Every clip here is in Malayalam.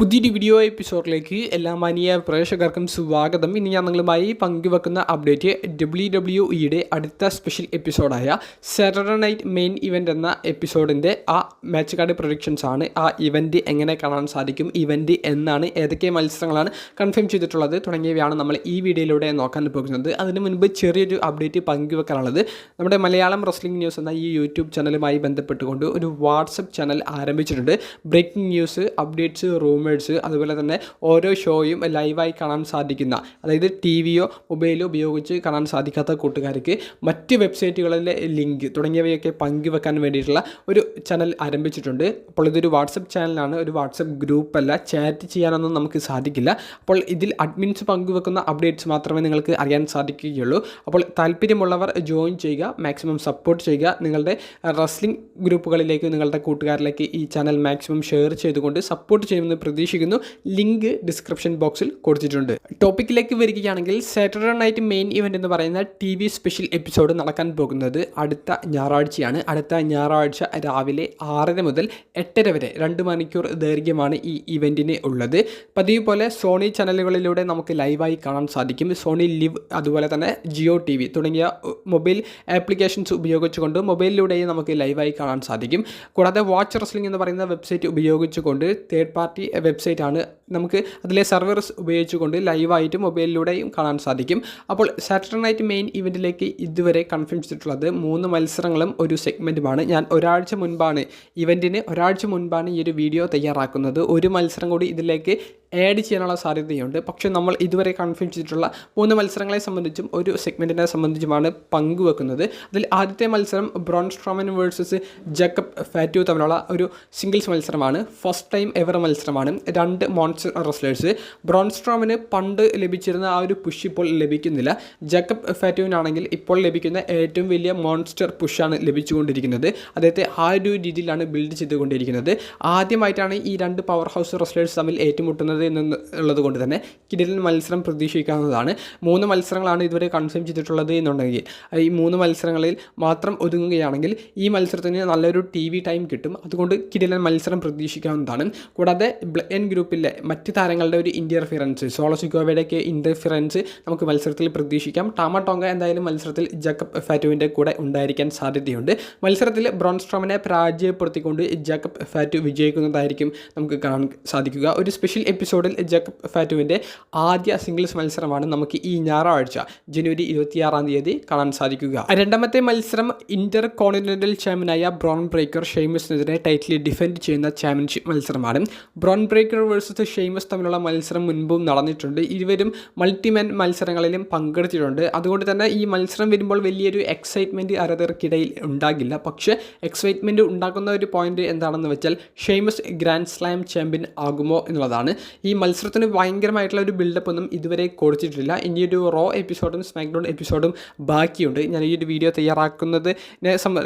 പുതിയൊരു വീഡിയോ എപ്പിസോഡിലേക്ക് എല്ലാ മാനിയ പ്രേക്ഷകർക്കും സ്വാഗതം. ഇനി ഞാൻ നിങ്ങളുമായി പങ്കുവെക്കുന്ന അപ്ഡേറ്റ് ഡബ്ല്യു ഡബ്ല്യു ഇയുടെ അടുത്ത സ്പെഷ്യൽ എപ്പിസോഡായ സാറ്റർഡേ നൈറ്റ് മെയിൻ ഇവന്റ് എന്ന എപ്പിസോഡിന്റെ ആ മാച്ച് കാർഡ് പ്രൊഡിക്ഷൻസ് ആണ്. ആ ഇവന്റ് എങ്ങനെ കാണാൻ സാധിക്കും ഇവന്റ് എന്നാണ് ഏതൊക്കെ മത്സരങ്ങളാണ് കൺഫേം ചെയ്തിട്ടുള്ളത് തുടങ്ങിയവയാണ് നമ്മൾ ഈ വീഡിയോയിലൂടെ നോക്കാൻ പോകുന്നത്. അതിന് മുൻപ് ചെറിയൊരു അപ്ഡേറ്റ് പങ്കുവെക്കാനുള്ളത്. നമ്മുടെ മലയാളം റെസ്ലിംഗ് ന്യൂസ് എന്ന ഈ യൂട്യൂബ് ചാനലുമായി ബന്ധപ്പെട്ടുകൊണ്ട് ഒരു വാട്സപ്പ് ചാനൽ ആരംഭിച്ചിട്ടുണ്ട്. ബ്രേക്കിംഗ് ന്യൂസ് അപ്ഡേറ്റ്സ് റൂമേഴ്സ് അതുപോലെ തന്നെ ഓരോ ഷോയും ലൈവായി കാണാൻ സാധിക്കുന്ന അതായത് ടി വിയോ മൊബൈലോ ഉപയോഗിച്ച് കാണാൻ സാധിക്കാത്ത കൂട്ടുകാർക്ക് മറ്റ് വെബ്സൈറ്റുകളിലെ ലിങ്ക് തുടങ്ങിയവയൊക്കെ പങ്കുവെക്കാൻ വേണ്ടിയിട്ടുള്ള ഒരു ചാനൽ ആരംഭിച്ചിട്ടുണ്ട്. അപ്പോൾ ഇതൊരു വാട്സപ്പ് ചാനലാണ് ഒരു വാട്സപ്പ് ഗ്രൂപ്പല്ല ചാറ്റ് ചെയ്യാനൊന്നും നമുക്ക് സാധിക്കില്ല. അപ്പോൾ ഇതിൽ അഡ്മിൻസ് പങ്കുവെക്കുന്ന അപ്ഡേറ്റ്സ് മാത്രമേ നിങ്ങൾക്ക് അറിയാൻ സാധിക്കുകയുള്ളൂ. അപ്പോൾ താല്പര്യമുള്ളവർ ജോയിൻ ചെയ്യുക മാക്സിമം സപ്പോർട്ട് ചെയ്യുക. നിങ്ങളുടെ റെസ്ലിംഗ് ഗ്രൂപ്പുകളിലേക്ക് നിങ്ങളുടെ കൂട്ടുകാരിലേക്ക് ഈ ചാനൽ മാക്സിമം ഷെയർ ചെയ്തുകൊണ്ട് സപ്പോർട്ട് ചെയ്യുമെന്ന് പ്രതീക്ഷിക്കുന്നു. ലിങ്ക് ഡിസ്ക്രിപ്ഷൻ ബോക്സിൽ കൊടുത്തിട്ടുണ്ട്. ടോപ്പിക്കിലേക്ക് വരികയാണെങ്കിൽ സാറ്റർഡേ നൈറ്റ് മെയിൻ ഇവന്റ് എന്ന് പറയുന്ന ടി വി സ്പെഷ്യൽ എപ്പിസോഡ് നടക്കാൻ പോകുന്നത് അടുത്ത ഞായറാഴ്ചയാണ്. അടുത്ത ഞായറാഴ്ച രാവിലെ ആറര മുതൽ എട്ടര വരെ രണ്ട് മണിക്കൂർ ദൈർഘ്യമാണ് ഈ ഇവന്റിന് ഉള്ളത്. പതിവ് പോലെ സോണി ചാനലുകളിലൂടെ നമുക്ക് ലൈവായി കാണാൻ സാധിക്കും. സോണി ലിവ് അതുപോലെ തന്നെ ജിയോ ടി വി തുടങ്ങിയ മൊബൈൽ ആപ്ലിക്കേഷൻസ് ഉപയോഗിച്ചുകൊണ്ട് മൊബൈലിലൂടെയും നമുക്ക് ലൈവായി കാണാൻ സാധിക്കും. കൂടാതെ വാച്ച് റെസ്ലിംഗ് എന്ന് പറയുന്ന വെബ്സൈറ്റ് ഉപയോഗിച്ചുകൊണ്ട് തേർഡ് പാർട്ടി വെബ്സൈറ്റ് ആണ്. നമുക്ക് അതിലെ സർവേഴ്സ് ഉപയോഗിച്ചുകൊണ്ട് ലൈവായിട്ട് മൊബൈലിലൂടെയും കാണാൻ സാധിക്കും. അപ്പോൾ സാറ്റർഡേ നൈറ്റ് മെയിൻ ഇവന്റിലേക്ക് ഇതുവരെ കൺഫേം ചെയ്തിട്ടുള്ളത് മൂന്ന് മത്സരങ്ങളും ഒരു സെഗ്മെന്റുമാണ് ഞാൻ ഒരാഴ്ച മുൻപാണ് ഇവന്റിന് ഒരാഴ്ച മുൻപാണ് ഈ ഒരു വീഡിയോ തയ്യാറാക്കുന്നത്. ഒരു മത്സരം കൂടി ഇതിലേക്ക് ആഡ് ചെയ്യാനുള്ള സാധ്യതയുണ്ട്. പക്ഷേ നമ്മൾ ഇതുവരെ കൺഫേം ചെയ്തിട്ടുള്ള മൂന്ന് മത്സരങ്ങളെ സംബന്ധിച്ചും ഒരു സെഗ്മെന്റിനെ സംബന്ധിച്ചുമാണ് പങ്കുവെക്കുന്നത്. അതിൽ ആദ്യത്തെ മത്സരം Braun Strowman versus Jacob Fatu തമ്മിലുള്ള ഒരു സിംഗിൾസ് മത്സരമാണ്. ഫസ്റ്റ് ടൈം എവർ മത്സരമാണ്. രണ്ട് മോൺസ്റ്റർ റെസ്ലേഴ്സ് ബ്രോൺ സ്ട്രോമിന് പണ്ട് ലഭിച്ചിരുന്ന ആ ഒരു പുഷ് ഇപ്പോൾ ലഭിക്കുന്നില്ല. ജക്കബ് ഫാറ്റുവിനാണെങ്കിൽ ഇപ്പോൾ ലഭിക്കുന്ന ഏറ്റവും വലിയ മോൺസ്റ്റർ പുഷാണ് ലഭിച്ചുകൊണ്ടിരിക്കുന്നത്. അദ്ദേഹത്തെ ആ ഒരു രീതിയിലാണ് ബിൽഡ് ചെയ്തുകൊണ്ടിരിക്കുന്നത്. ആദ്യമായിട്ടാണ് ഈ രണ്ട് പവർ ഹൗസ് റെസ്ലേഴ്സ് തമ്മിൽ ഏറ്റുമുട്ടുന്നത് എന്നുള്ളത് കൊണ്ട് തന്നെ കിടിലൻ മത്സരം പ്രതീക്ഷിക്കാവുന്നതാണ്. മൂന്ന് മത്സരങ്ങളാണ് ഇതുവരെ കൺഫേം ചെയ്തിട്ടുള്ളത് എന്നുണ്ടെങ്കിൽ. ഈ മൂന്ന് മത്സരങ്ങളിൽ മാത്രം ഒതുങ്ങുകയാണെങ്കിൽ ഈ മത്സരത്തിന് നല്ലൊരു ടി വി ടൈം കിട്ടും. അതുകൊണ്ട് കിടിലൻ മത്സരം പ്രതീക്ഷിക്കാവുന്നതാണ്. കൂടാതെ എൻ ഗ്രൂപ്പിലെ മറ്റ് താരങ്ങളുടെ ഒരു ഇന്റർഫിറൻസ് സോളോ സിക്കോവയുടെയൊക്കെ ഇന്റർഫിറൻസ് നമുക്ക് മത്സരത്തിൽ പ്രതീക്ഷിക്കാം. ടാമ ടോങ്ക എന്തായാലും മത്സരത്തിൽ ജക്കബ് ഫാറ്റുവിന്റെ കൂടെ ഉണ്ടായിരിക്കാൻ സാധ്യതയുണ്ട്. മത്സരത്തിൽ ബ്രോൺസ്ട്രോമിനെ പരാജയപ്പെടുത്തിക്കൊണ്ട് ജക്കബ് ഫാറ്റു വിജയിക്കുന്നതായിരിക്കും നമുക്ക് കാണാൻ സാധിക്കുക. ഒരു സ്പെഷ്യൽ എപ്പിസോഡിൽ ജക്കബ് ഫാറ്റുവിന്റെ ആദ്യ സിംഗിൾസ് മത്സരമാണ് നമുക്ക് ഈ ഞായറാഴ്ച ജനുവരി ഇരുപത്തിയാറാം തീയതി കാണാൻ സാധിക്കുക. രണ്ടാമത്തെ മത്സരം ഇന്റർ കോണ്ടിനെന്റൽ ചാമ്പ്യനായ ബ്രോൺ ബ്രേക്കർ ഷെയ്മസിനെതിരെ ടൈറ്റിൽ ഡിഫെൻഡ് ചെയ്യുന്ന ചാമ്പ്യൻഷിപ്പ് മത്സരമാണ്. ബ്രോൺ ബ്രേക്കർ വേഴ്സസ് ഷെയ്മസ് തമ്മിലുള്ള മത്സരം മുൻപും നടന്നിട്ടുണ്ട്. ഇരുവരും മൾട്ടിമാൻ മത്സരങ്ങളിലും പങ്കെടുത്തിട്ടുണ്ട്. അതുകൊണ്ട് തന്നെ ഈ മത്സരം വരുമ്പോൾ വലിയൊരു എക്സൈറ്റ്മെന്റ് ആരാധകർക്കിടയിൽ ഉണ്ടാകില്ല. പക്ഷേ എക്സൈറ്റ്മെന്റ് ഉണ്ടാക്കുന്ന ഒരു പോയിന്റ് എന്താണെന്ന് വെച്ചാൽ ഷെയ്മസ് ഗ്രാൻഡ് സ്ലാം ചാമ്പ്യൻ ആകുമോ എന്നുള്ളതാണ്. ഈ മത്സരത്തിന് ഭയങ്കരമായിട്ടുള്ള ഒരു ബിൽഡപ്പ് ഒന്നും ഇതുവരെ കൊടുത്തിട്ടില്ല. ഇനി ഒരു റോ എപ്പിസോഡും സ്മാക്ഡൗൺ എപ്പിസോഡും ബാക്കിയുണ്ട്. ഞാൻ ഈ ഒരു വീഡിയോ തയ്യാറാക്കുന്നത്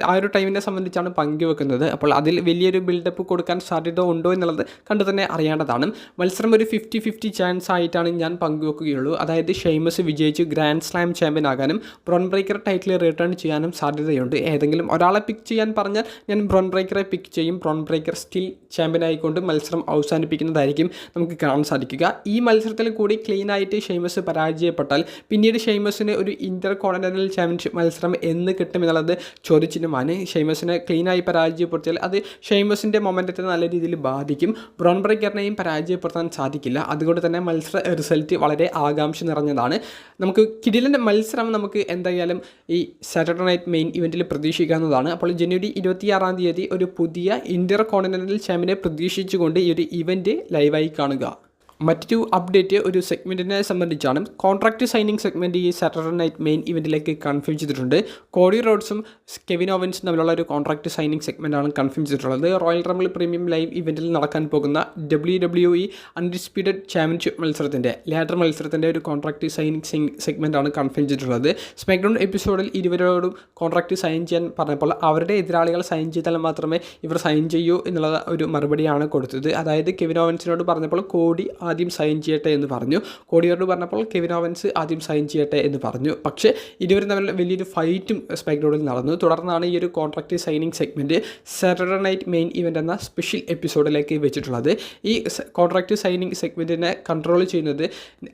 ആ ഒരു ടൈമിനെ സംബന്ധിച്ചാണ് പങ്കുവെക്കുന്നത്. അപ്പോൾ അതിൽ വലിയൊരു ബിൽഡപ്പ് കൊടുക്കാൻ സാധ്യത ഉണ്ടോ എന്നുള്ളത് കണ്ടു തന്നെ അറിയേണ്ടതാണ്. മത്സരം ഒരു ഫിഫ്റ്റി ഫിഫ്റ്റി ചാൻസ് ആയിട്ടാണ് ഞാൻ പങ്കുവെക്കുകയുള്ളൂ. അതായത് ഷെയ്മസ് വിജയിച്ച് ഗ്രാൻഡ് സ്ലാം ചാമ്പ്യൻ ആകാനും ബ്രോൺ ബ്രേക്കർ ടൈറ്റിൽ റിട്ടേൺ ചെയ്യാനും സാധ്യതയുണ്ട്. ഏതെങ്കിലും ഒരാളെ പിക്ക് ചെയ്യാൻ പറഞ്ഞാൽ ഞാൻ ബ്രോൺ ബ്രേക്കറെ പിക്ക് ചെയ്യും. ബ്രോൺ ബ്രേക്കർ സ്റ്റിൽ ചാമ്പ്യൻ ആയിക്കൊണ്ട് മത്സരം അവസാനിപ്പിക്കുന്നതായിരിക്കും. നമുക്ക് കാണാൻ സാധിക്കുക. ഈ മത്സരത്തിൽ കൂടി ക്ലീൻ ആയിട്ട് ഷെയ്മസ് പരാജയപ്പെട്ടാൽ പിന്നീട് ഷെയ്മസിന് ഒരു ഇന്റർ കോണ്ടിനെന്റൽ ചാമ്പ്യൻഷിപ്പ് മത്സരം എന്ന് കിട്ടുമെന്നുള്ളത് ചോദിച്ചിട്ടുമാണ്. ഷെയ്മസിനെ ക്ലീനായി പരാജയപ്പെടുത്തിയാൽ അത് ഷെയ്മസിന്റെ മൊമെന്റത്തെ നല്ല രീതിയിൽ ബാധിക്കും. ബ്രോൺ ബ്രേക്കറിനെയും പരാജയപ്പെടുത്താൻ സാധിക്കില്ല. അതുകൊണ്ട് തന്നെ മത്സര റിസൾട്ട് വളരെ ആകാംക്ഷ നിറഞ്ഞതാണ്. നമുക്ക് കിടിലന്റെ മത്സരം നമുക്ക് എന്തായാലും ഈ സാറ്റർഡേ നൈറ്റ് മെയിൻ ഇവന്റിൽ പ്രതീക്ഷിക്കാവുന്നതാണ്. അപ്പോൾ ജനുവരി ഇരുപത്തിയാറാം തീയതി ഒരു പുതിയ ഇന്റർ കോണ്ടിനെന്റൽ ചാമ്പ്യനെ പ്രതീക്ഷിച്ചുകൊണ്ട് ഈ ഒരു ഇവന്റ് ലൈവായി കാണുക. മറ്റൊരു അപ്ഡേറ്റ് ഒരു സെഗ്മെന്റിനെ സംബന്ധിച്ചാണ്. കോൺട്രാക്റ്റ് സൈനിങ് സെഗ്മെന്റ് ഈ സാറ്റർഡേ നൈറ്റ് മെയിൻ ഇവന്റിലേക്ക് കൺഫേം ചെയ്തിട്ടുണ്ട്. കോഡി റോഡ്സും കെവിൻ ഓവൻസും തമ്മിലുള്ള ഒരു കോൺട്രാക്റ്റ് സൈനിങ് സെഗ്മെന്റാണ് കൺഫേം ചെയ്തിട്ടുള്ളത്. റോയൽ റംബിൾ പ്രീമിയം ലൈവ് ഇവന്റിൽ നടക്കാൻ പോകുന്ന W W E undisputed championship മത്സരത്തിന്റെ ലാഡർ മത്സരത്തിന്റെ ഒരു കോൺട്രാക്റ്റ് സൈനിങ് സെഗ്മെന്റാണ് കൺഫേം ചെയ്തിട്ടുള്ളത്. സ്മാക്ഡൗൺ എപ്പിസോഡിൽ ഇരുവരോടും കോൺട്രാക്റ്റ് സൈൻ ചെയ്യാൻ പറഞ്ഞപ്പോൾ അവരുടെ എതിരാളികൾ സൈൻ ചെയ്താൽ മാത്രമേ ഇവർ സൈൻ ചെയ്യൂ എന്നുള്ള ഒരു മറുപടിയാണ് കൊടുത്തത്. അതായത് കെവിൻ ഓവൻസിനോട് പറഞ്ഞപ്പോൾ കോടി ആദ്യം സൈൻ ചെയ്യട്ടെ എന്ന് പറഞ്ഞു. കോടിയോട് പറഞ്ഞപ്പോൾ കെവിൻ ഓവൻസ് ആദ്യം സൈൻ ചെയ്യട്ടെ എന്ന് പറഞ്ഞു. പക്ഷേ ഇരുവരും തമ്മിൽ വലിയൊരു ഫൈറ്റും സ്പൈക്ഡോഡിൽ നടന്നു. തുടർന്നാണ് ഈ ഒരു contract signing segment Saturday night main event എന്ന സ്പെഷ്യൽ എപ്പിസോഡിലേക്ക് വെച്ചിട്ടുള്ളത്. ഈ കോൺട്രാക്ട് സൈനിങ് സെഗ്മെന്റിനെ കൺട്രോൾ ചെയ്യുന്നത്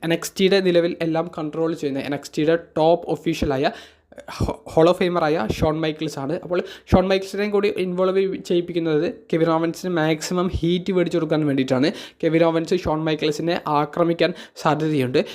എൻ എക്സ് ടിയുടെ നിലവിൽ എല്ലാം കൺട്രോൾ ചെയ്യുന്ന എൻ എക്സ് ടിയുടെ ടോപ്പ് ഒഫീഷ്യലായ ഹോളോ ഫെയിമറായ ഷോൺ മൈക്കിൾസ് ആണ്. അപ്പോൾ ഷോൺ മൈക്കിൾസിനെയും കൂടി ഇൻവോൾവ് ചെയ്യിപ്പിക്കുന്നത് കെവിൻ ഓവൻസിന് മാക്സിമം ഹീറ്റ് മേടിച്ചു കൊടുക്കാൻ വേണ്ടിയിട്ടാണ്. കെവിൻ ഓവൻസ് ഷോൺ മൈക്കിൾസിനെ ആക്രമിക്കാൻ സാധ്യതയുണ്ട്.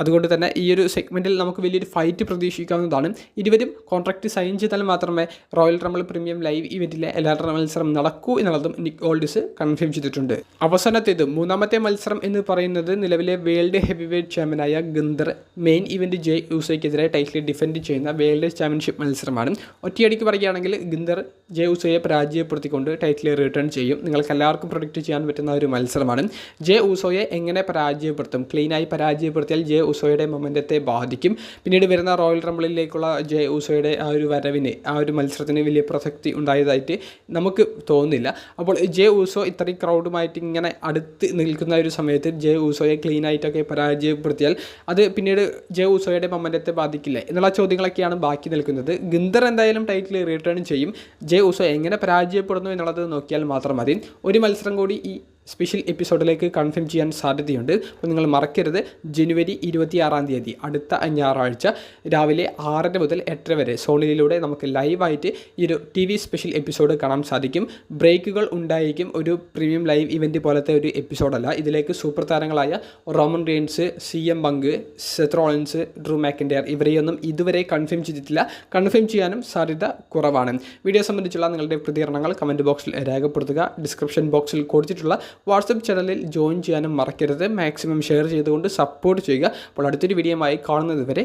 അതുകൊണ്ട് തന്നെ ഈ ഒരു സെഗ്മെന്റിൽ നമുക്ക് വലിയൊരു ഫൈറ്റ് പ്രതീക്ഷിക്കാവുന്നതാണ്. ഇരുവരും കോൺട്രാക്റ്റ് സൈൻ ചെയ്താൽ മാത്രമേ റോയൽ റംബിൾ പ്രീമിയം ലൈവ് ഇവന്റിലെ എല്ലാ മത്സരം നടക്കൂ എന്നുള്ളതും നിക് ഓൾഡിസ് കൺഫേം ചെയ്തിട്ടുണ്ട്. അവസാനത്തേത് മൂന്നാമത്തെ മത്സരം എന്ന് പറയുന്നത് നിലവിലെ വേൾഡ് ഹെവി വെയ്റ്റ് ചാമ്പ്യനായ ഗന്ധർ മെയിൻ ഇവന്റ് ജെ യൂസോയ്ക്കെതിരെ ടൈറ്റിൽ ഡിഫെൻഡ് ചെയ്യുന്ന വേൾഡ് ചാമ്പ്യൻഷിപ്പ് മത്സരമാണ്. ഒറ്റയടിക്ക് പറയുകയാണെങ്കിൽ ഗന്ധർ ജെ ഉസയെ പരാജയപ്പെടുത്തിക്കൊണ്ട് ടൈറ്റിൽ റിട്ടേൺ ചെയ്യും. നിങ്ങൾക്ക് എല്ലാവർക്കും പ്രൊഡക്റ്റ് ചെയ്യാൻ പറ്റുന്ന ഒരു മത്സരമാണ്. ജെ ഊസോയെ എങ്ങനെ പരാജയപ്പെടുത്തും? ക്ലീനായി പരാജയപ്പെടുത്തിയാൽ ജെ ഉസോയുടെ മൊമെന്റത്തെ ബാധിക്കും. പിന്നീട് വരുന്ന റോയൽ റംബിളിലേക്കുള്ള ജെ ഉസോയുടെ ആ ഒരു വരവിന് ആ ഒരു മത്സരത്തിന് വലിയ പ്രസക്തി ഉണ്ടായതായിട്ട് നമുക്ക് തോന്നുന്നില്ല. അപ്പോൾ ജെ ഉസോ ഇത്രയും ക്രൗഡുമായിട്ട് ഇങ്ങനെ അടുത്ത് നിൽക്കുന്ന ഒരു സമയത്ത് ജെ ഉസോയെ ക്ലീൻ ആയിട്ടൊക്കെ പരാജയപ്പെടുത്തിയാൽ അത് പിന്നീട് ജെ ഉസോയുടെ മൊമെന്റത്തെ ബാധിക്കില്ല എന്നുള്ള ചോദ്യങ്ങളൊക്കെയാണ് ബാക്കി നിൽക്കുന്നത്. ഗിന്ദർ എന്തായാലും ടൈറ്റിൽ റിട്ടേൺ ചെയ്യും. ജെ ഉസോ എങ്ങനെ പരാജയപ്പെടുന്നു എന്നുള്ളത് നോക്കിയാൽ മാത്രം മതി. ഒരു മത്സരം കൂടി ഈ സ്പെഷ്യൽ എപ്പിസോഡിലേക്ക് കൺഫേം ചെയ്യാൻ സാധ്യതയുണ്ട്. അപ്പോൾ നിങ്ങൾ മറക്കരുത്. ജനുവരി ഇരുപത്തിയാറാം തീയതി അടുത്ത ഞായറാഴ്ച രാവിലെ ആറര മുതൽ എട്ടര വരെ സോണിലൂടെ നമുക്ക് ലൈവായിട്ട് ഈ ഒരു ടി വി സ്പെഷ്യൽ എപ്പിസോഡ് കാണാൻ സാധിക്കും. ബ്രേക്കുകൾ ഉണ്ടായിരിക്കും ഒരു പ്രീമിയം ലൈവ് ഇവന്റ് പോലത്തെ ഒരു എപ്പിസോഡല്ല ഇതിലേക്ക് സൂപ്പർ താരങ്ങളായ Roman Reigns C M Punk Seth Rollins Drew McIntyre ഇവരെയൊന്നും ഇതുവരെ കൺഫേം ചെയ്തിട്ടില്ല. കൺഫേം ചെയ്യാനും സാധ്യത കുറവാണ്. വീഡിയോ സംബന്ധിച്ചുള്ള നിങ്ങളുടെ പ്രതികരണങ്ങൾ കമന്റ് ബോക്സിൽ രേഖപ്പെടുത്തുക. ഡിസ്ക്രിപ്ഷൻ ബോക്സിൽ കൊടുത്തിട്ടുള്ള വാട്സപ്പ് ചാനലിൽ ജോയിൻ ചെയ്യാനും മറക്കരുത്. മാക്സിമം ഷെയർ ചെയ്തുകൊണ്ട് സപ്പോർട്ട് ചെയ്യുക. അപ്പോൾ അടുത്തൊരു ആയി കാണുന്നത് വരെ